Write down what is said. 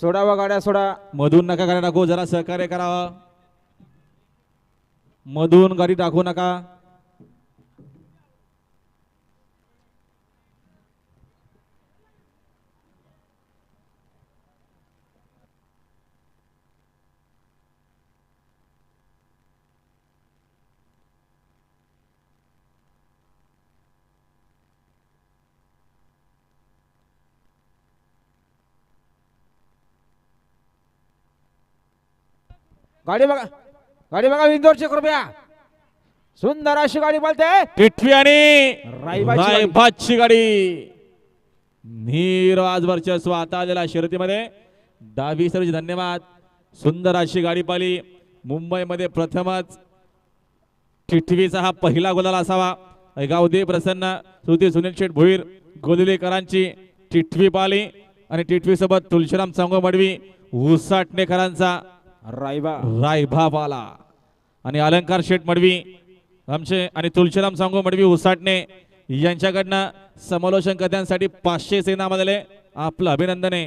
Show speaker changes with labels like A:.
A: सोडावा गाड्या सोडा.
B: मधून नका गाड्या टाकू जरा सहकार्य करावं मधून गाडी टाकू नका.
A: गाडी बघा. गाडी बघा इंदोरची कृपया सुंदर अशी गाडी बोलते.
B: टिटवी आणि रायबाची गाडी. नीरवाज वर्चस्व आता आलेला शर्यतीमध्ये. दहावी सर्वचे धन्यवाद. सुंदर अशी गाडी पाली मुंबईमध्ये प्रथमच टिटवीचा हा पहिला गोलाल असावा. गावदे प्रसन्न. श्रुती सुनील शेठ भोईर गोदलेकरांची टिटवी पाली आणि टिटवी सोबत तुलशीराम चांगो मडवी उसाटणेकरांचा
A: रायबा.
B: रायभा पाला आणि अलंकार शेठ मडवी आमचे आणि तुलशीराम सांगू मडवी उसाटणे यांच्याकडनं समालोचन कथांसाठी पाचशे सेना आले आपलं अभिनंदन आहे.